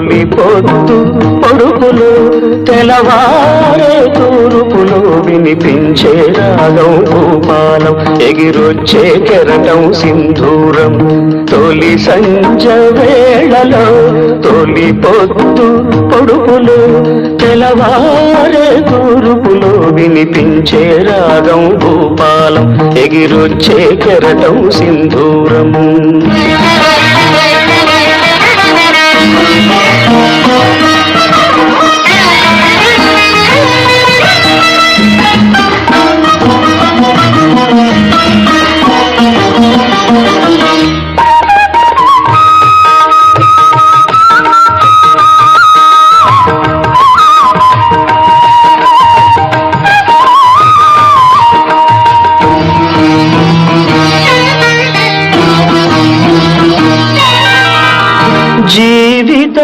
తొలి పొద్దు పొడుపులు తెలవారే తూరుపులు వినిపించే రాగం భూపాలం ఎగిరొచ్చే కెరటం సింధూరం. తొలి సంజ వేళలో తొలి పొద్దు పొడుపులు తెలవారే తూరుపులు వినిపించే రాగం భూపాలం ఎగిరొచ్చే కెరటం సింధూరము జీవిత